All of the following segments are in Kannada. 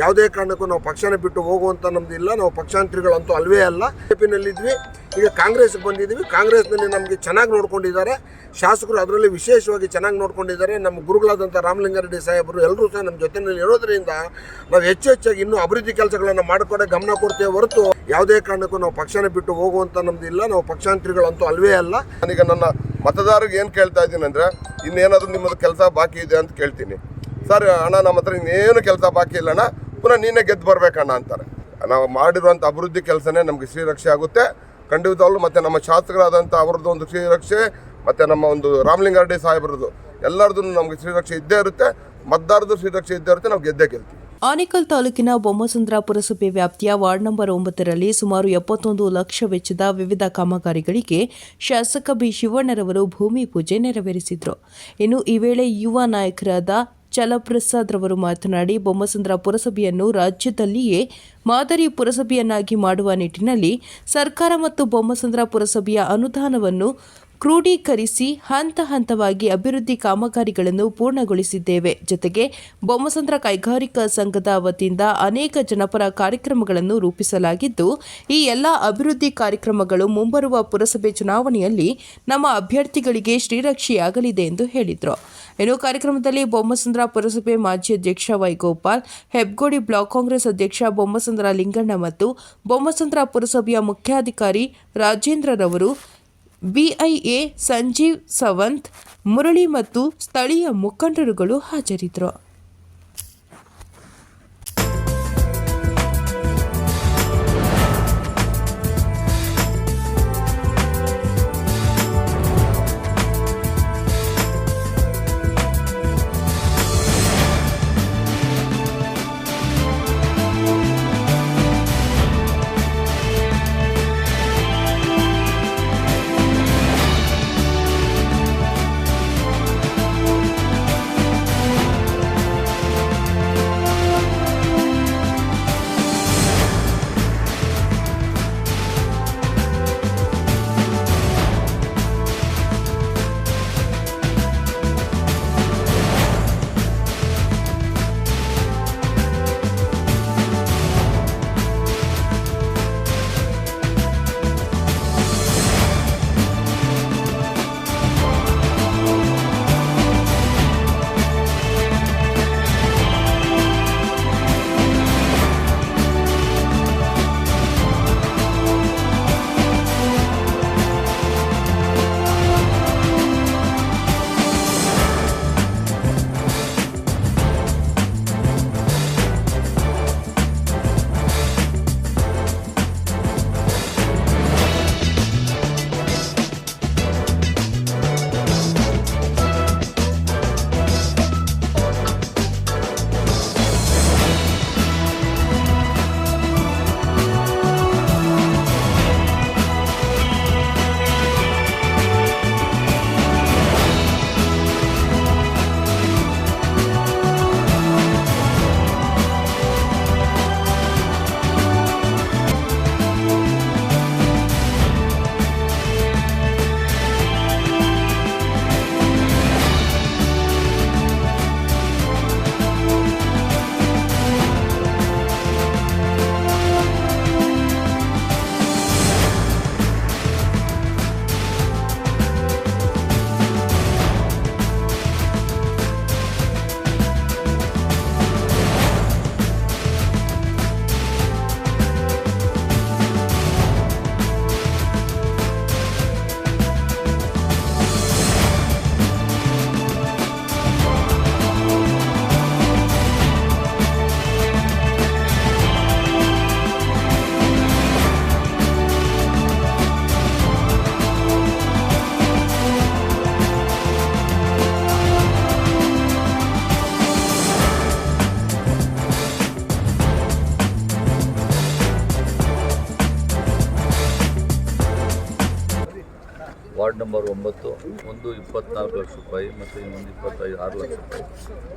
ಯಾವುದೇ ಕಾರಣಕ್ಕೂ ನಾವು ಪಕ್ಷನ ಬಿಟ್ಟು ಹೋಗುವಂಥ ನಮ್ದು ಇಲ್ಲ. ನಾವು ಪಕ್ಷಾಂತರಿಗಳಂತೂ ಅಲ್ವೇ ಅಲ್ಲ. ಬಿಜೆಪಿನಲ್ಲಿದ್ವಿ. ಈಗ ಕಾಂಗ್ರೆಸ್ಗೆ ಬಂದಿದ್ದೀವಿ ಕಾಂಗ್ರೆಸ್ನಲ್ಲಿ ನಮಗೆ ಚೆನ್ನಾಗಿ ನೋಡ್ಕೊಂಡಿದ್ದಾರೆ. ಶಾಸಕರು ಅದರಲ್ಲಿ ವಿಶೇಷವಾಗಿ ಚೆನ್ನಾಗಿ ನೋಡ್ಕೊಂಡಿದ್ದಾರೆ. ನಮ್ಮ ಗುರುಗಳಾದಂಥ ರಾಮಲಿಂಗಾರೆಡ್ಡಿ ಸಾಹೇಬರು ಎಲ್ಲರೂ ಸಹ ನಮ್ಮ ಜೊತೆಯಲ್ಲಿ ಇರೋದ್ರಿಂದ ನಾವು ಹೆಚ್ಚು ಹೆಚ್ಚಾಗಿ ಇನ್ನೂ ಅಭಿವೃದ್ಧಿ ಕೆಲಸಗಳನ್ನು ಮಾಡಿಕೊಡೆ ಗಮನ ಕೊಡ್ತೇವೆ ಹೊರತು ಯಾವುದೇ ಕಾರಣಕ್ಕೂ ನಾವು ಪಕ್ಷನ ಬಿಟ್ಟು ಹೋಗುವಂಥ ನಮ್ದು ಇಲ್ಲ. ನಾವು ಪಕ್ಷಾಂತರಿಗಳಂತೂ ಅಲ್ವೇ ಅಲ್ಲ. ನನಗೆ ನನ್ನ ಮತದಾರರಿಗೆ ಏನು ಕೇಳ್ತಾ ಇದ್ದೀನಿ ಅಂದರೆ ಇನ್ನೇನಾದರೂ ನಿಮ್ಮದು ಕೆಲಸ ಬಾಕಿ ಇದೆ ಅಂತ ಕೇಳ್ತೀನಿ. ಸರ್, ಅಣ್ಣ, ನಮ್ಮ ಹತ್ರ ಇನ್ನೇನು ಕೆಲಸ ಬಾಕಿ ಇಲ್ಲ ಅಣ್ಣ. ಪುನಃ ನೀನೇ ಗೆದ್ದು ಬರ್ಬೇಕಣ್ಣ ಅಂತಾರೆ. ನಾವು ಮಾಡಿರುವಂಥ ಅಭಿವೃದ್ಧಿ ಕೆಲಸನೇ ನಮಗೆ ಶ್ರೀರಕ್ಷೆ ಆಗುತ್ತೆ. ಖಂಡಿತವಾಗ್ಲೂ ಮತ್ತು ನಮ್ಮ ಶಾಸಕರಾದಂಥ ಅವ್ರದ್ದು ಒಂದು ಶ್ರೀರಕ್ಷೆ, ಮತ್ತು ನಮ್ಮ ಒಂದು ರಾಮಲಿಂಗಾರೆಡ್ಡಿ ಸಾಹೇಬರದು ಎಲ್ಲರದ್ದು ನಮಗೆ ಶ್ರೀರಕ್ಷೆ ಇದ್ದೇ ಇರುತ್ತೆ. ಮತದಾರದ್ದು ಶ್ರೀರಕ್ಷೆ ಇದ್ದೇ ಇರುತ್ತೆ, ನಾವು ಗೆದ್ದೇ ಗೆಲ್ತೀವಿ. ಆನೇಕಲ್ ತಾಲೂಕಿನ ಬೊಮ್ಮಸಂದ್ರ ಪುರಸಭೆ ವ್ಯಾಪ್ತಿಯ ವಾರ್ಡ್ ನಂಬರ್ ಒಂಬತ್ತರಲ್ಲಿ ಸುಮಾರು ಎಪ್ಪತ್ತೊಂದು ಲಕ್ಷ ವೆಚ್ಚದ ವಿವಿಧ ಕಾಮಗಾರಿಗಳಿಗೆ ಶಾಸಕ ಬಿ ಶಿವಣ್ಣರವರು ಭೂಮಿ ಪೂಜೆ ನೆರವೇರಿಸಿದರು. ಇನ್ನು ಈ ವೇಳೆ ಯುವ ನಾಯಕರಾದ ಚಲಪ್ರಸಾದ್ ರವರು ಮಾತನಾಡಿ, ಬೊಮ್ಮಸಂದ್ರ ಪುರಸಭೆಯನ್ನು ರಾಜ್ಯದಲ್ಲಿಯೇ ಮಾದರಿ ಪುರಸಭೆಯನ್ನಾಗಿ ಮಾಡುವ ನಿಟ್ಟಿನಲ್ಲಿ ಸರ್ಕಾರ ಮತ್ತು ಬೊಮ್ಮಸಂದ್ರ ಪುರಸಭೆಯ ಅನುದಾನವನ್ನು ಕ್ರೋಢೀಕರಿಸಿ ಹಂತ ಹಂತವಾಗಿ ಅಭಿವೃದ್ಧಿ ಕಾಮಗಾರಿಗಳನ್ನು ಪೂರ್ಣಗೊಳಿಸಿದ್ದೇವೆ. ಜೊತೆಗೆ ಬೊಮ್ಮಸಂದ್ರ ಕೈಗಾರಿಕಾ ಸಂಘದ ವತಿಯಿಂದ ಅನೇಕ ಜನಪರ ಕಾರ್ಯಕ್ರಮಗಳನ್ನು ರೂಪಿಸಲಾಗಿದ್ದು, ಈ ಎಲ್ಲ ಅಭಿವೃದ್ಧಿ ಕಾರ್ಯಕ್ರಮಗಳು ಮುಂಬರುವ ಪುರಸಭೆ ಚುನಾವಣೆಯಲ್ಲಿ ನಮ್ಮ ಅಭ್ಯರ್ಥಿಗಳಿಗೆ ಶ್ರೀರಕ್ಷೆಯಾಗಲಿದೆ ಎಂದು ಹೇಳಿದರು. ಇನ್ನು ಕಾರ್ಯಕ್ರಮದಲ್ಲಿ ಬೊಮ್ಮಸಂದ್ರ ಪುರಸಭೆ ಮಾಜಿ ಅಧ್ಯಕ್ಷ ವೈಗೋಪಾಲ್, ಹೆಬ್ಗೋಡಿ ಬ್ಲಾಕ್ ಕಾಂಗ್ರೆಸ್ ಅಧ್ಯಕ್ಷ ಬೊಮ್ಮಸಂದ್ರ ಲಿಂಗಣ್ಣ ಮತ್ತು ಬೊಮ್ಮಸಂದ್ರ ಪುರಸಭೆಯ ಮುಖ್ಯಾಧಿಕಾರಿ ರಾಜೇಂದ್ರರವರು ಬಿಐಎ ಸಂಜೀವ್ ಸವಂತ್ ಮುರಳಿ ಮತ್ತು ಸ್ಥಳೀಯ ಮುಖಂಡರುಗಳು ಹಾಜರಿದ್ದರು. ನಂಬರ್ ಒಂಬತ್ತು, ಒಂದು ಇಪ್ಪತ್ನಾಲ್ಕು ಲಕ್ಷ ರೂಪಾಯಿ ಮತ್ತು ಇನ್ನೊಂದು ಇಪ್ಪತ್ತೈದು, ಆರು ಲಕ್ಷ ರೂಪಾಯಿ.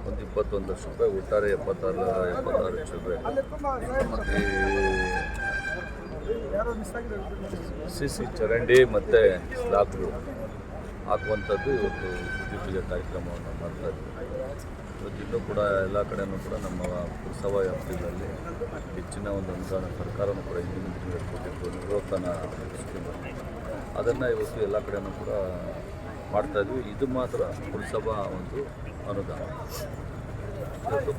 ಒಂದು ಇಪ್ಪತ್ತೊಂದು ಲಕ್ಷ ರೂಪಾಯಿ, ಒಟ್ಟಾರೆ ಎಪ್ಪತ್ತಾರು ಎಪ್ಪತ್ತಾರು ಲಕ್ಷ ರೂಪಾಯಿ. ಮತ್ತು ಸಿ ಸಿ ಚರಂಡಿ ಮತ್ತು ಸ್ಲಾಬ್ಗಳು ಹಾಕುವಂಥದ್ದು ಇವತ್ತು ಪೂಜೆ ಕಾರ್ಯಕ್ರಮವನ್ನು ಮಾಡ್ತಾ ಇದ್ದೀವಿ ಇವತ್ತು ಇನ್ನೂ ಕೂಡ ಎಲ್ಲ ಕಡೆಯೂ ಕೂಡ ನಮ್ಮ ಉತ್ಸವ ವ್ಯಾಪ್ತಿಗಳಲ್ಲಿ ಹೆಚ್ಚಿನ ಒಂದು ಅನುದಾನ ಸರ್ಕಾರನೂ ಕೂಡ ದಿನಗಳಲ್ಲಿ ಕೊಟ್ಟಿತ್ತು ನಿರೋಧನ ಅದನ್ನು ಇವತ್ತು ಎಲ್ಲ ಕಡೆಯೂ ಕೂಡ ಮಾಡ್ತಾ ಇದ್ವಿ. ಇದು ಮಾತ್ರ ಪುರಸಭಾ ಒಂದು ಅನುದಾನ. ಇವತ್ತು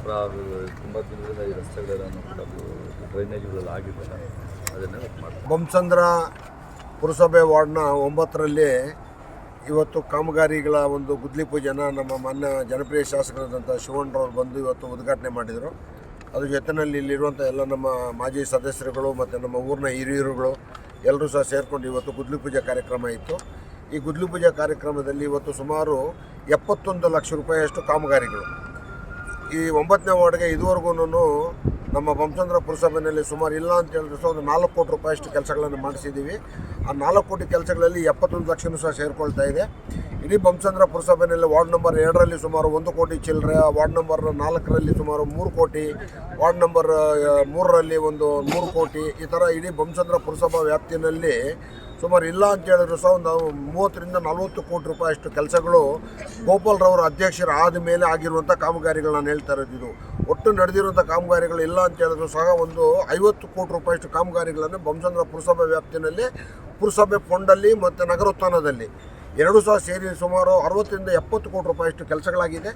ತುಂಬ ದಿನದಿಂದ ಈ ರಸ್ತೆಗಳೆಲ್ಲನೂ ಕೂಡ ಡ್ರೈನೇಜ್ಗಳೆಲ್ಲ ಆಗಿದ್ದಾರೆ ಅದನ್ನೇ ಮಾಡ್ತಾರೆ ಮಾಡ್ತೀವಿ ಬೊಮ್ಮಸಂದ್ರ ಪುರಸಭೆ ವಾರ್ಡ್ನ ಒಂಬತ್ತರಲ್ಲಿ ಇವತ್ತು ಕಾಮಗಾರಿಗಳ ಒಂದು ಗುದ್ಲಿ ಪೂಜೆನ ನಮ್ಮ ಮಾನ್ಯ ಜನಪ್ರಿಯ ಶಾಸಕರಾದಂಥ ಶಿವಣ್ಣರವ್ರು ಬಂದು ಇವತ್ತು ಉದ್ಘಾಟನೆ ಮಾಡಿದರು. ಅದ್ರ ಜೊತೆಯಲ್ಲಿ ಇಲ್ಲಿರುವಂಥ ಎಲ್ಲ ನಮ್ಮ ಮಾಜಿ ಸದಸ್ಯರುಗಳು ಮತ್ತು ನಮ್ಮ ಊರಿನ ಹಿರಿಯರುಗಳು ಎಲ್ಲರೂ ಸಹ ಸೇರಿಕೊಂಡು ಇವತ್ತು ಗುದ್ಲಿ ಪೂಜೆ ಕಾರ್ಯಕ್ರಮ ಇತ್ತು. ಈ ಗುದ್ಲಿ ಪೂಜೆ ಕಾರ್ಯಕ್ರಮದಲ್ಲಿ ಇವತ್ತು ಸುಮಾರು ಎಪ್ಪತ್ತೊಂದು ಲಕ್ಷ ರೂಪಾಯಿಯಷ್ಟು ಕಾಮಗಾರಿಗಳು. ಈ ಒಂಬತ್ತನೇ ವಾರ್ಡ್ಗೆ ಇದುವರೆಗೂ ನಮ್ಮ ಬಂಶಂದ್ರ ಪುರಸಭೆಯಲ್ಲಿ ಸುಮಾರು ಇಲ್ಲ ಅಂತ ಹೇಳಿದ್ರೆ ಸಹ ಒಂದು ನಾಲ್ಕು ಕೋಟಿ ರೂಪಾಯಿಯಷ್ಟು ಕೆಲಸಗಳನ್ನು ಮಾಡಿಸಿದ್ದೀವಿ. ಆ ನಾಲ್ಕು ಕೋಟಿ ಕೆಲಸಗಳಲ್ಲಿ ಎಪ್ಪತ್ತೊಂದು ಲಕ್ಷನೂ ಸಹ ಸೇರಿಕೊಳ್ತಾ ಇದೆ. ಇಡೀ ಬಂಶಂದ್ರ ಪುರಸಭೆಯಲ್ಲಿ ವಾರ್ಡ್ ನಂಬರ್ ಎರಡರಲ್ಲಿ ಸುಮಾರು ಒಂದು ಕೋಟಿ ಚಿಲ್ಲರೆ, ವಾರ್ಡ್ ನಂಬರ್ ನಾಲ್ಕರಲ್ಲಿ ಸುಮಾರು ಮೂರು ಕೋಟಿ, ವಾರ್ಡ್ ನಂಬರ್ ಮೂರರಲ್ಲಿ ಒಂದು ಮೂರು ಕೋಟಿ. ಈ ಥರ ಇಡೀ ಬಂಶಂದ್ರ ಪುರಸಭಾ ವ್ಯಾಪ್ತಿನಲ್ಲಿ ಸುಮಾರು ಇಲ್ಲ ಅಂತ ಹೇಳಿದ್ರು ಸಹ ಒಂದು ಮೂವತ್ತರಿಂದ ನಲವತ್ತು ಕೋಟಿ ರೂಪಾಯಿ ಅಷ್ಟು ಕೆಲಸಗಳು ಗೋಪಾಲ್ರವರ ಅಧ್ಯಕ್ಷರ ಆದ ಮೇಲೆ ಆಗಿರುವಂಥ ಕಾಮಗಾರಿಗಳು ನಾನು ಹೇಳ್ತಾ ಇರೋದಿದ್ದು ಒಟ್ಟು ನಡೆದಿರುವಂಥ ಕಾಮಗಾರಿಗಳು ಇಲ್ಲ ಅಂತ ಹೇಳಿದ್ರು ಸಹ ಒಂದು ಐವತ್ತು ಕೋಟಿ ರೂಪಾಯಿಷ್ಟು ಕಾಮಗಾರಿಗಳನ್ನು ಬೊಮ್ಮಚಂದ್ರ ಪುರಸಭೆ ವ್ಯಾಪ್ತಿನಲ್ಲಿ ಪುರಸಭೆ ಫಂಡಲ್ಲಿ ಮತ್ತು ನಗರೋತ್ಥಾನದಲ್ಲಿ ಎರಡು ಸಹ ಸೇರಿ ಸುಮಾರು ಅರವತ್ತರಿಂದ ಎಪ್ಪತ್ತು ಕೋಟಿ ರೂಪಾಯಿಷ್ಟು ಕೆಲಸಗಳಾಗಿದೆ.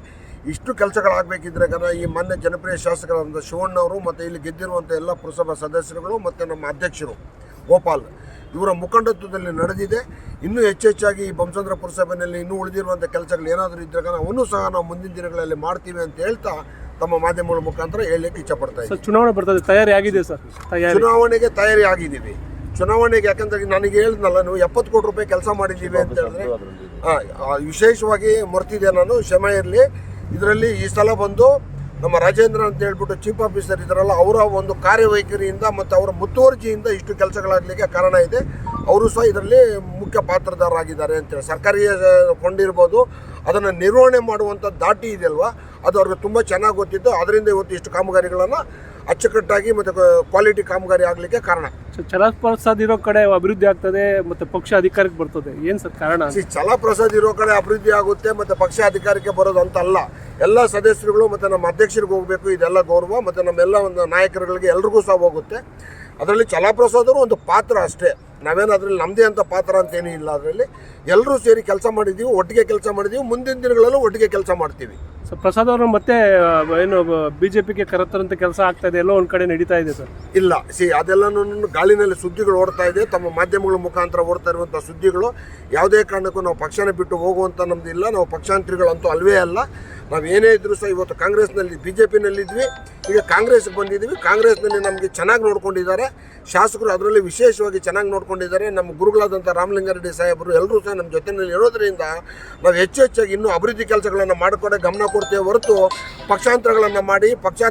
ಇಷ್ಟು ಕೆಲಸಗಳಾಗಬೇಕಿದ್ರೆ ಕನ ಈ ಮೊನ್ನೆ ಜನಪ್ರಿಯ ಶಾಸಕರಾದಂಥ ಶಿವಣ್ಣವರು ಮತ್ತು ಇಲ್ಲಿ ಗೆದ್ದಿರುವಂಥ ಎಲ್ಲ ಪುರಸಭಾ ಸದಸ್ಯರುಗಳು ಮತ್ತು ನಮ್ಮ ಅಧ್ಯಕ್ಷರು ಗೋಪಾಲ್ ಇವರ ಮುಖಂಡತ್ವದಲ್ಲಿ ನಡೆದಿದೆ. ಇನ್ನೂ ಹೆಚ್ಚೆಚ್ಚಾಗಿ ಈ ಬೊಮ್ಮಸಂದ್ರ ಪುರಸಭೆಯಲ್ಲಿ ಇನ್ನೂ ಉಳಿದಿರುವಂಥ ಕೆಲಸಗಳು ಏನಾದರೂ ಇದ್ದಾಗ ಅವನ್ನೂ ಸಹ ನಾವು ಮುಂದಿನ ದಿನಗಳಲ್ಲಿ ಮಾಡ್ತೀವಿ ಅಂತ ಹೇಳ್ತಾ ತಮ್ಮ ಮಾಧ್ಯಮಗಳ ಮುಖಾಂತರ ಹೇಳಲಿಕ್ಕೆ ಇಚ್ಛಪಡ್ತಾ ಸರ್ ಚುನಾವಣೆ ಬರ್ತದೆ ತಯಾರಿ ಆಗಿದೆ ಸರ್? ತಯಾರಿ. ಚುನಾವಣೆಗೆ ತಯಾರಿ ಆಗಿದ್ದೀವಿ. ಚುನಾವಣೆಗೆ ಯಾಕಂದ್ರೆ ನನಗೆ ಹೇಳಿದ್ನಲ್ಲ ನೀವು ಎಪ್ಪತ್ತು ಕೋಟಿ ರೂಪಾಯಿ ಕೆಲಸ ಮಾಡಿದ್ದೀವಿ ಅಂತ ಹೇಳಿದ್ರೆ ವಿಶೇಷವಾಗಿ ಮರ್ತಿದ್ದೆ ನಾನು ಕ್ಷಮೆ ಇರಲಿ. ಇದರಲ್ಲಿ ಈ ಸಲ ಬಂದು ನಮ್ಮ ರಾಜೇಂದ್ರ ಅಂತ ಹೇಳ್ಬಿಟ್ಟು ಚೀಫ್ ಆಫೀಸರ್ ಇದ್ದಾರಲ್ಲ ಅವರ ಒಂದು ಕಾರ್ಯವೈಖರಿಯಿಂದ ಮತ್ತು ಅವರ ಮುತುವರ್ಜಿಯಿಂದ ಇಷ್ಟು ಕೆಲಸಗಳಾಗಲಿಕ್ಕೆ ಕಾರಣ ಇದೆ. ಅವರು ಸಹ ಇದರಲ್ಲಿ ಮುಖ್ಯ ಪಾತ್ರದಾರರಾಗಿದ್ದಾರೆ ಅಂತೇಳಿ ಸರ್ಕಾರಿ ಕೊಂಡಿರ್ಬೋದು ಇರ್ಬೋದು ಅದನ್ನು ನಿರ್ವಹಣೆ ಮಾಡುವಂಥ ದಾಟಿ ಇದೆಯಲ್ವಾ ಅದು ಅವ್ರಿಗೆ ತುಂಬ ಚೆನ್ನಾಗಿ ಗೊತ್ತಿತ್ತು. ಅದರಿಂದ ಇವತ್ತು ಇಷ್ಟು ಕಾಮಗಾರಿಗಳನ್ನು ಅಚ್ಚುಕಟ್ಟಾಗಿ ಮತ್ತು ಕ್ವಾಲಿಟಿ ಕಾಮಗಾರಿ ಆಗಲಿಕ್ಕೆ ಕಾರಣ. ಚಲಪ್ರಸಾದ್ ಇರೋ ಕಡೆ ಅಭಿವೃದ್ಧಿ ಆಗ್ತದೆ ಮತ್ತು ಪಕ್ಷ ಅಧಿಕಾರಕ್ಕೆ ಬರ್ತದೆ. ಏನು ಸರ್ ಕಾರಣ ಛಲಪ್ರಸಾದ್ ಇರೋ ಕಡೆ ಅಭಿವೃದ್ಧಿ ಆಗುತ್ತೆ ಮತ್ತು ಪಕ್ಷ ಅಧಿಕಾರಕ್ಕೆ ಬರೋದು ಅಂತ ಅಲ್ಲ ಎಲ್ಲ ಸದಸ್ಯರುಗಳು ಮತ್ತು ನಮ್ಮ ಅಧ್ಯಕ್ಷರಿಗೆ ಹೋಗಬೇಕು. ಇದೆಲ್ಲ ಗೌರವ ಮತ್ತು ನಮ್ಮೆಲ್ಲ ಒಂದು ನಾಯಕರುಗಳಿಗೆ ಎಲ್ರಿಗೂ ಸಹ ಹೋಗುತ್ತೆ. ಅದರಲ್ಲಿ ಚಲಾಪ್ರಸಾದರು ಒಂದು ಪಾತ್ರ ಅಷ್ಟೇ. ನಾವೇನು ಅದರಲ್ಲಿ ನಮ್ಮದೇ ಅಂತ ಪಾತ್ರ ಅಂತೇನೂ ಇಲ್ಲ ಅದರಲ್ಲಿ. ಎಲ್ಲರೂ ಸೇರಿ ಕೆಲಸ ಮಾಡಿದ್ದೀವಿ ಒಟ್ಟಿಗೆ ಕೆಲಸ ಮಾಡಿದ್ದೀವಿ ಮುಂದಿನ ದಿನಗಳಲ್ಲೂ ಒಟ್ಟಿಗೆ ಕೆಲಸ ಮಾಡ್ತೀವಿ. ಸರ್ ಪ್ರಸಾದ್ ಅವರು ಮತ್ತೆ ಬಿ ಜೆ ಪಿಗೆ ಕರೆತರಂತ ಕೆಲಸ ಆಗ್ತಾ ಇದೆ ಎಲ್ಲೋ ಒಂದು ಕಡೆ ನಡೀತಾ ಇದೆ ಸರ್? ಇಲ್ಲ ಸಿ ಅದೆಲ್ಲನೂ ಗಾಳಿನಲ್ಲಿ ಸುದ್ದಿಗಳು ಓಡ್ತಾ ಇದೆ ತಮ್ಮ ಮಾಧ್ಯಮಗಳ ಮುಖಾಂತರ ಓಡ್ತಾ ಇರುವಂಥ ಸುದ್ದಿಗಳು ಯಾವುದೇ ಕಾರಣಕ್ಕೂ ನಾವು ಪಕ್ಷನ ಬಿಟ್ಟು ಹೋಗುವಂಥ ನಮ್ದು ಇಲ್ಲ ನಾವು ಪಕ್ಷಾಂತರಿಗಳಂತೂ ಅಲ್ವೇ ಅಲ್ಲ. ನಾವು ಏನೇ ಇದ್ರೂ ಸಹ ಇವತ್ತು ಕಾಂಗ್ರೆಸ್ನಲ್ಲಿ ಬಿ ಜೆ ಪಿನಲ್ಲಿದ್ವಿ ಈಗ ಕಾಂಗ್ರೆಸ್ಗೆ ಬಂದಿದ್ದೀವಿ. ಕಾಂಗ್ರೆಸ್ನಲ್ಲಿ ನಮಗೆ ಚೆನ್ನಾಗಿ ನೋಡ್ಕೊಂಡಿದ್ದಾರೆ. ಶಾಸಕರು ಅದರಲ್ಲಿ ವಿಶೇಷವಾಗಿ ಚೆನ್ನಾಗಿ ನೋಡ್ಕೊಂಡಿದ್ದಾರೆ. ನಮ್ಮ ಗುರುಗಳಾದಂಥ ರಾಮಲಿಂಗಾರೆಡ್ಡಿ ಸಾಹೇಬರು ಎಲ್ಲರೂ ಸಹ ನಮ್ಮ ಜೊತೆಯಲ್ಲಿ ಇರೋದ್ರಿಂದ ನಾವು ಹೆಚ್ಚು ಹೆಚ್ಚಾಗಿ ಇನ್ನೂ ಅಭಿವೃದ್ಧಿ ಕೆಲಸಗಳನ್ನು ಮಾಡಿಕೊಡೇ ಗಮನ ಕೊಡ್ತೇವೆ ಹೊರತು ಪಕ್ಷಾಂತರಗಳನ್ನು ಮಾಡಿ ಪಕ್ಷ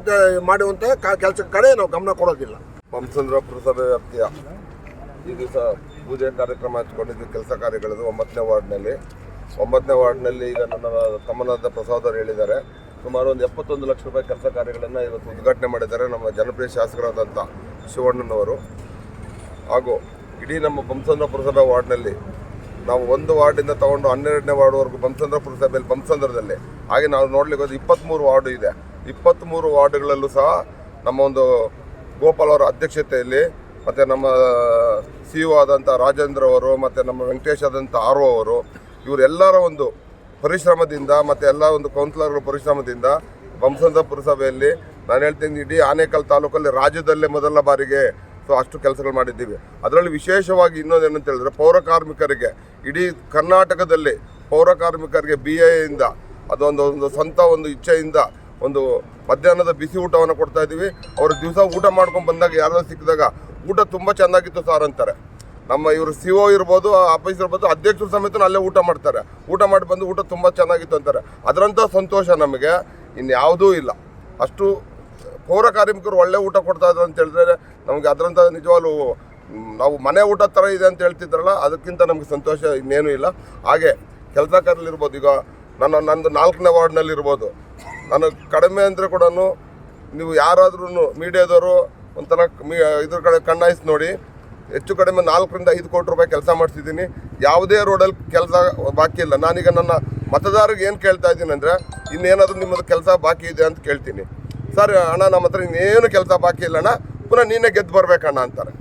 ಮಾಡುವಂಥ ಕೆಲಸ ಕಡೆ ನಾವು ಗಮನ ಕೊಡೋದಿಲ್ಲ. ಪಂಸಂದ್ರ ಪುರಸಭೆ ವ್ಯಾಪ್ತಿಯ ಈ ದಿವಸ ಪೂಜೆ ಕಾರ್ಯಕ್ರಮ ಹಚ್ಕೊಂಡಿದ್ದು ಕೆಲಸ ಕಾರ್ಯಗಳದು ಒಂಬತ್ತನೇ ವಾರ್ಡ್ನಲ್ಲಿ. ಒಂಬತ್ತನೇ ವಾರ್ಡ್ನಲ್ಲಿ ಈಗ ನನ್ನ ತಮ್ಮನಾದ ಪ್ರಸಾದ್ ಅವರು ಹೇಳಿದ್ದಾರೆ. ಸುಮಾರು ಒಂದು ಎಪ್ಪತ್ತೊಂದು ಲಕ್ಷ ರೂಪಾಯಿ ಕೆಲಸ ಕಾರ್ಯಗಳನ್ನು ಇವತ್ತು ಉದ್ಘಾಟನೆ ಮಾಡಿದ್ದಾರೆ ನಮ್ಮ ಜನಪ್ರಿಯ ಶಾಸಕರಾದಂಥ ಶಿವಣ್ಣನವರು. ಹಾಗೂ ಇಡೀ ನಮ್ಮ ಬಂಸಂದ್ರ ಪುರಸಭೆ ವಾರ್ಡ್ನಲ್ಲಿ ನಾವು ಒಂದು ವಾರ್ಡಿಂದ ತಗೊಂಡು ಹನ್ನೆರಡನೇ ವಾರ್ಡ್ವರೆಗೂ ಬಂಸಂದ್ರ ಪುರಸಭೆಯಲ್ಲಿ ಬಂಸಂದ್ರದಲ್ಲಿ ಹಾಗೆ ನಾವು ನೋಡ್ಲಿಕ್ಕೆ ಹೋದ್ರೆ ಇಪ್ಪತ್ತ್ಮೂರು ವಾರ್ಡು ಇದೆ. ಇಪ್ಪತ್ತ್ಮೂರು ವಾರ್ಡ್ಗಳಲ್ಲೂ ಸಹ ನಮ್ಮ ಒಂದು ಗೋಪಾಲ್ ಅವರ ಅಧ್ಯಕ್ಷತೆಯಲ್ಲಿ ಮತ್ತು ನಮ್ಮ ಸಿ ಯು ಆದಂಥ ರಾಜೇಂದ್ರ ಅವರು ಮತ್ತು ನಮ್ಮ ವೆಂಕಟೇಶ್ ಆದಂಥ ಆರ್ ಒ ಅವರು ಇವರೆಲ್ಲರ ಒಂದು ಪರಿಶ್ರಮದಿಂದ ಮತ್ತು ಎಲ್ಲ ಒಂದು ಕೌನ್ಸಿಲರ್ಗಳ ಪರಿಶ್ರಮದಿಂದ ಬಂಸಂದ ಪುರಸಭೆಯಲ್ಲಿ ನಾನು ಹೇಳ್ತೀನಿ ಇಡೀ ಆನೇಕಲ್ ತಾಲೂಕಲ್ಲಿ ರಾಜ್ಯದಲ್ಲೇ ಮೊದಲ ಬಾರಿಗೆ ಸೊ ಅಷ್ಟು ಕೆಲಸಗಳು ಮಾಡಿದ್ದೀವಿ. ಅದರಲ್ಲಿ ವಿಶೇಷವಾಗಿ ಇನ್ನೊಂದು ಏನಂತ ಹೇಳಿದ್ರೆ ಪೌರ ಕಾರ್ಮಿಕರಿಗೆ, ಇಡೀ ಕರ್ನಾಟಕದಲ್ಲಿ ಪೌರ ಕಾರ್ಮಿಕರಿಗೆ ಬಿ ಎಯಿಂದ ಅದೊಂದು ಒಂದು ಸ್ವಂತ ಒಂದು ಇಚ್ಛೆಯಿಂದ ಒಂದು ಮಧ್ಯಾಹ್ನದ ಬಿಸಿ ಊಟವನ್ನು ಕೊಡ್ತಾ ಇದ್ದೀವಿ. ಅವರು ದಿವಸ ಊಟ ಮಾಡ್ಕೊಂಡು ಬಂದಾಗ ಯಾರೋ ಸಿಕ್ಕಿದಾಗ ಊಟ ತುಂಬ ಚೆನ್ನಾಗಿತ್ತು ಸರ್ ಅಂತಾರೆ. ನಮ್ಮ ಇವರು ಸಿ ಒ ಇರ್ಬೋದು ಆಫೀಸ್ ಇರ್ಬೋದು, ಅಧ್ಯಕ್ಷರು ಸಮೇತ ಅಲ್ಲೇ ಊಟ ಮಾಡ್ತಾರೆ. ಊಟ ಮಾಡಿ ಬಂದು ಊಟ ತುಂಬ ಚೆನ್ನಾಗಿತ್ತು ಅಂತಾರೆ. ಅದರಂಥ ಸಂತೋಷ ನಮಗೆ. ಇನ್ಯಾವುದೂ ಇಲ್ಲ. ಅಷ್ಟು ಪೌರ ಕಾರ್ಮಿಕರು ಒಳ್ಳೆ ಊಟ ಕೊಡ್ತಾ ಇದ್ರು ಅಂತ ಹೇಳಿದ್ರೆ ನಮಗೆ ಅದರಂಥ ನಿಜವಾಗ್ಲು ನಾವು ಮನೆ ಊಟ ಥರ ಇದೆ ಅಂತ ಹೇಳ್ತಿದ್ರಲ್ಲ, ಅದಕ್ಕಿಂತ ನಮಗೆ ಸಂತೋಷ ಇನ್ನೇನೂ ಇಲ್ಲ. ಹಾಗೆ ಕೆಲಸ ಕಾರ್ಯಲಿರ್ಬೋದು ಈಗ ನನ್ನ, ನಂದು ನಾಲ್ಕನೇ ವಾರ್ಡ್ನಲ್ಲಿ ಇರ್ಬೋದು. ನಾನು ಕಡಿಮೆ ಅಂದರೆ ಕೂಡ ನೀವು ಯಾರಾದ್ರೂ ಮೀಡಿಯಾದವರು ಒಂಥರ ಮೀ, ಇದ್ರ ಕಡೆ ಕಣ್ಣಾಯಿಸಿ ನೋಡಿ ಹೆಚ್ಚು ಕಡಿಮೆ ನಾಲ್ಕರಿಂದ ಐದು ಕೋಟಿ ರೂಪಾಯಿ ಕೆಲಸ ಮಾಡಿಸಿದ್ದೀನಿ ಯಾವುದೇ ರೋಡಲ್ಲಿ ಕೆಲಸ ಬಾಕಿ ಇಲ್ಲ. ನಾನೀಗ ನನ್ನ ಮತದಾರರಿಗೆ ಏನು ಕೇಳ್ತಾ ಇದ್ದೀನಿ ಅಂದರೆ ಇನ್ನೇನಾದರೂ ನಿಮ್ಮದು ಕೆಲಸ ಬಾಕಿ ಇದೆ ಅಂತ ಕೇಳ್ತೀನಿ. ಸರ್ ಅಣ್ಣ ನಮ್ಮ ಹತ್ರ ಇನ್ನೇನು ಕೆಲಸ ಬಾಕಿ ಇಲ್ಲ ಅಣ್ಣ. ಪುನಃ ನೀನೇ ಗೆದ್ದು ಬರ್ಬೇಕಣ್ಣ ಅಂತಾರೆ.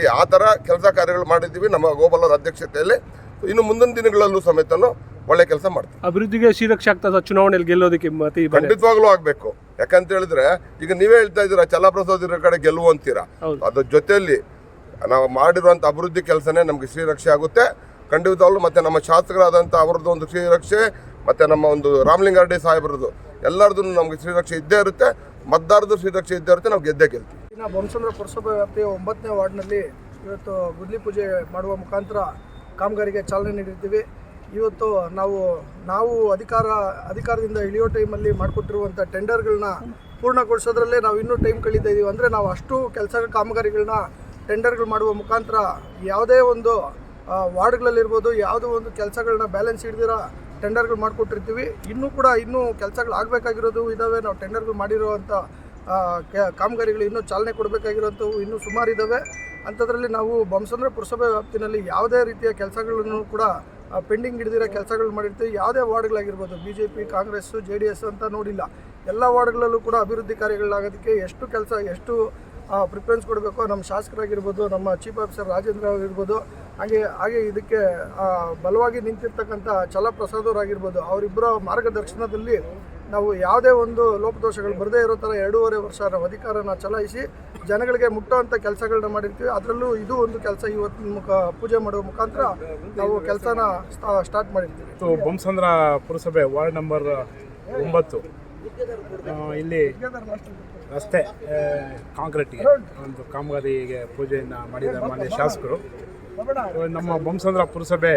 ಈ ಆ ಥರ ಕೆಲಸ ಕಾರ್ಯಗಳು ಮಾಡಿದ್ದೀವಿ ನಮ್ಮ ಗೋಪಾಲರ ಅಧ್ಯಕ್ಷತೆಯಲ್ಲಿ. ಇನ್ನು ಮುಂದಿನ ದಿನಗಳಲ್ಲೂ ಸಮೇತನು ಒಳ್ಳೆ ಕೆಲಸ ಮಾಡ್ತೀವಿ. ಅಭಿವೃದ್ಧಿಗೆ ಶ್ರೀರಕ್ಷೆ ಆಗ್ತದೆ ಚುನಾವಣೆಯಲ್ಲಿ ಗೆಲ್ಲೋದಕ್ಕೆ ಮತ್ತೆ ಖಂಡಿತವಾಗ್ಲೂ ಆಗಬೇಕು. ಯಾಕಂತ ಹೇಳಿದ್ರೆ ಈಗ ನೀವೇ ಹೇಳ್ತಾ ಇದ್ದೀರಾ ಚಲಪ್ರಸಾದ್ ಇರೋ ಕಡೆ ಗೆಲ್ಲುವಂತೀರಾ. ಅದ್ರ ಜೊತೆಯಲ್ಲಿ ನಾವು ಮಾಡಿರುವಂಥ ಅಭಿವೃದ್ಧಿ ಕೆಲಸನೇ ನಮಗೆ ಶ್ರೀರಕ್ಷೆ ಆಗುತ್ತೆ. ಖಂಡಿತವಾಗ್ಲೂ ಮತ್ತೆ ನಮ್ಮ ಶಾಸಕರಾದಂಥ ಅವ್ರದ್ದು ಒಂದು ಶ್ರೀರಕ್ಷೆ, ಮತ್ತೆ ನಮ್ಮ ಒಂದು ರಾಮಲಿಂಗಾರೆಡ್ಡಿ ಸಾಹೇಬರದ್ದು ಎಲ್ಲರದ್ದು ನಮಗೆ ಶ್ರೀರಕ್ಷೆ ಇದ್ದೇ ಇರುತ್ತೆ. ಮತದಾರದ್ದು ಶ್ರೀರಕ್ಷೆ ಇದ್ದೇ ಇರುತ್ತೆ, ನಾವು ಗೆದ್ದೇ ಗೆಲ್ತೀವಿ. ಇನ್ನು ಬೊಮ್ಮಸಂದ್ರ ಪುರಸಭೆ ವ್ಯಾಪ್ತಿಯ ಒಂಬತ್ತನೇ ವಾರ್ಡ್ನಲ್ಲಿ ಇವತ್ತು ಗುದ್ಲಿ ಪೂಜೆ ಮಾಡುವ ಮುಖಾಂತರ ಕಾಮಗಾರಿಗೆ ಚಾಲನೆ ನೀಡಿರ್ತೀವಿ ಇವತ್ತು ನಾವು ನಾವು ಅಧಿಕಾರ, ಅಧಿಕಾರದಿಂದ ಇಳಿಯೋ ಟೈಮಲ್ಲಿ ಮಾಡಿಕೊಟ್ಟಿರುವಂಥ ಟೆಂಡರ್ಗಳನ್ನ ಪೂರ್ಣಗೊಳಿಸೋದ್ರಲ್ಲೇ ನಾವು ಇನ್ನೂ ಟೈಮ್ ಕಳೀತಾ ಇದ್ದೀವಿ ಅಂದರೆ ನಾವು ಅಷ್ಟು ಕೆಲಸ, ಕಾಮಗಾರಿಗಳನ್ನ ಟೆಂಡರ್ಗಳು ಮಾಡುವ ಮುಖಾಂತರ ಯಾವುದೇ ಒಂದು ವಾರ್ಡ್ಗಳಲ್ಲಿರ್ಬೋದು, ಯಾವುದೋ ಒಂದು ಕೆಲಸಗಳನ್ನ ಬ್ಯಾಲೆನ್ಸ್ ಹಿಡ್ದಿರ ಟೆಂಡರ್ಗಳು ಮಾಡಿಕೊಟ್ಟಿರ್ತೀವಿ. ಇನ್ನೂ ಕೂಡ ಇನ್ನೂ ಕೆಲಸಗಳು ಆಗಬೇಕಾಗಿರೋದು ಇದ್ದಾವೆ ನಾವು ಟೆಂಡರ್ಗಳು ಮಾಡಿರುವಂಥ ಕಾಮಗಾರಿಗಳು ಇನ್ನೂ ಚಾಲನೆ ಕೊಡಬೇಕಾಗಿರೋಂಥವು ಇನ್ನೂ ಸುಮಾರು ಇದ್ದಾವೆ ಅಂಥದ್ರಲ್ಲಿ ನಾವು ಬೊಮ್ಮಸಂದ್ರ ಪುರಸಭೆ ವ್ಯಾಪ್ತಿನಲ್ಲಿ ಯಾವುದೇ ರೀತಿಯ ಕೆಲಸಗಳನ್ನು ಕೂಡ ಪೆಂಡಿಂಗ್ ಹಿಡಿದಿರೋ ಕೆಲಸಗಳು ಮಾಡಿರ್ತೀವಿ. ಯಾವುದೇ ವಾರ್ಡ್ಗಳಾಗಿರ್ಬೋದು B J P Congress, J D S ಅಂತ ನೋಡಿಲ್ಲ. ಎಲ್ಲ ವಾರ್ಡ್ಗಳಲ್ಲೂ ಕೂಡ ಅಭಿವೃದ್ಧಿ ಕಾರ್ಯಗಳಾಗೋದಕ್ಕೆ ಎಷ್ಟು ಕೆಲಸ, ಎಷ್ಟು ಪ್ರಿಫರೆನ್ಸ್ ಕೊಡಬೇಕು, ನಮ್ಮ ಶಾಸಕರಾಗಿರ್ಬೋದು, ನಮ್ಮ ಚೀಫ್ ಆಫೀಸರ್ ರಾಜೇಂದ್ರ ಆಗಿರ್ಬೋದು ಹಾಗೆ ಹಾಗೆ ಇದಕ್ಕೆ ಬಲವಾಗಿ ನಿಂತಿರ್ತಕ್ಕಂಥ ಚಲಪ್ರಸಾದ್ ಅವರಾಗಿರ್ಬೋದು, ಅವರಿಬ್ಬರ ಮಾರ್ಗದರ್ಶನದಲ್ಲಿ ನಾವು ಯಾವುದೇ ಒಂದು ಲೋಪದೋಷಗಳು ಬರದೇ ಇರೋ ಥರ ಎರಡೂವರೆ ವರ್ಷ ನಾವು ಅಧಿಕಾರನ ಚಲಾಯಿಸಿ ಜನಗಳಿಗೆ ಮುಟ್ಟುವಂಥ ಕೆಲಸಗಳನ್ನ ಮಾಡಿರ್ತೀವಿ. ಅದರಲ್ಲೂ ಇದು ಒಂದು ಕೆಲಸ ಇವತ್ತಿನ ಮುಖ ಪೂಜೆ ಮಾಡುವ ಮುಖಾಂತರ ನಾವು ಕೆಲಸನ ಸ್ಟಾರ್ಟ್ ಮಾಡಿರ್ತೀವಿ. ಮತ್ತು ಬೊಮ್ಮಸಂದ್ರ ಪುರಸಭೆ ವಾರ್ಡ್ ನಂಬರ್ ಒಂಬತ್ತು. ಇಲ್ಲಿ ರಸ್ತೆ ಕಾಂಕ್ರೀಟ್ ಒಂದು ಕಾಮಗಾರಿಗೆ ಪೂಜೆಯನ್ನು ಮಾಡಿದ ಮಾನ್ಯ ಶಾಸಕರು. ನಮ್ಮ ಬೊಮ್ಮಸಂದ್ರ ಪುರಸಭೆ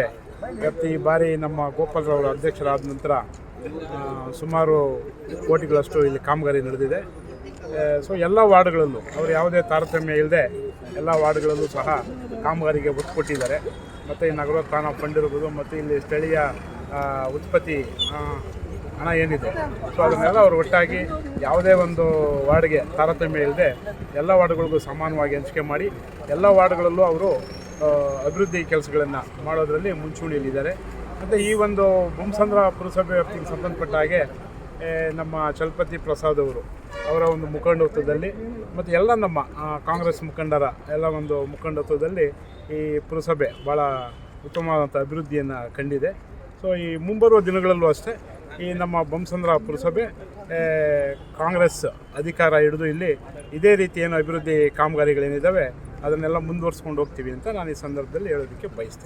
ಈ ಬಾರಿ ನಮ್ಮ ಗೋಪಾಲರವರು ಅಧ್ಯಕ್ಷರಾದ ನಂತರ ಸುಮಾರು ಕೋಟಿಗಳಷ್ಟು ಇಲ್ಲಿ ಕಾಮಗಾರಿ ನಡೆದಿದೆ. ಸೊ ಎಲ್ಲ ವಾರ್ಡ್ಗಳಲ್ಲೂ, ಅವರು ಯಾವುದೇ ತಾರತಮ್ಯ ಇಲ್ಲದೆ ಎಲ್ಲ ವಾರ್ಡ್ಗಳಲ್ಲೂ ಸಹ ಕಾಮಗಾರಿಗೆ ಒತ್ತು ಕೊಟ್ಟಿದ್ದಾರೆ ಮತ್ತು ಈ ನಗರೋತ್ಥಾನ ಫಂಡ್ ಇರ್ಬೋದು, ಮತ್ತು ಇಲ್ಲಿ ಸ್ಥಳೀಯ ಉತ್ಪತ್ತಿ ಹಣ ಏನಿದೆ. ಸೊ ಅದನ್ನೆಲ್ಲ ಅವರು ಒಟ್ಟಾಗಿ ಯಾವುದೇ ಒಂದು ವಾರ್ಡ್ಗೆ ತಾರತಮ್ಯ ಇಲ್ಲದೆ ಎಲ್ಲ ವಾರ್ಡ್ಗಳಿಗೂ ಸಮಾನವಾಗಿ ಹಂಚಿಕೆ ಮಾಡಿ, ಎಲ್ಲ ವಾರ್ಡ್ಗಳಲ್ಲೂ ಅವರು ಅಭಿವೃದ್ಧಿ ಕೆಲಸಗಳನ್ನು ಮಾಡೋದರಲ್ಲಿ ಮುಂಚೂಣಿಯಲ್ಲಿದ್ದಾರೆ. ಮತ್ತು ಈ ಒಂದು ಬೊಮ್ಮಸಂದ್ರ ಪುರಸಭೆ ವ್ಯಾಪ್ತಿಗೆ ಸಂಬಂಧಪಟ್ಟ ಹಾಗೆ ನಮ್ಮ ಚಲಪತಿ ಪ್ರಸಾದ್ ಅವರು, ಅವರ ಒಂದು ಮುಖಂಡತ್ವದಲ್ಲಿ ಮತ್ತು ಎಲ್ಲ ನಮ್ಮ ಕಾಂಗ್ರೆಸ್ ಮುಖಂಡರ ಎಲ್ಲ ಒಂದು ಮುಖಂಡತ್ವದಲ್ಲಿ ಈ ಪುರಸಭೆ ಭಾಳ ಉತ್ತಮವಾದಂಥ ಅಭಿವೃದ್ಧಿಯನ್ನು ಕಂಡಿದೆ. ಸೊ ಈ ಮುಂಬರುವ ದಿನಗಳಲ್ಲೂ ಅಷ್ಟೇ ಈ ನಮ್ಮ ಬೊಮ್ಮಸಂದ್ರ ಪುರಸಭೆ ಕಾಂಗ್ರೆಸ್ ಅಧಿಕಾರ ಹಿಡಿದು ಇಲ್ಲಿ ಇದೇ ರೀತಿ ಏನು ಅಭಿವೃದ್ಧಿ ಕಾಮಗಾರಿಗಳೇನಿದ್ದಾವೆ ಅದನ್ನೆಲ್ಲ ಮುಂದುವರ್ಸ್ಕೊಂಡು ಹೋಗ್ತೀವಿ ಅಂತ ನಾನು ಈ ಸಂದರ್ಭದಲ್ಲಿ ಹೇಳೋದಕ್ಕೆ ಬಯಸ್ತೀನಿ.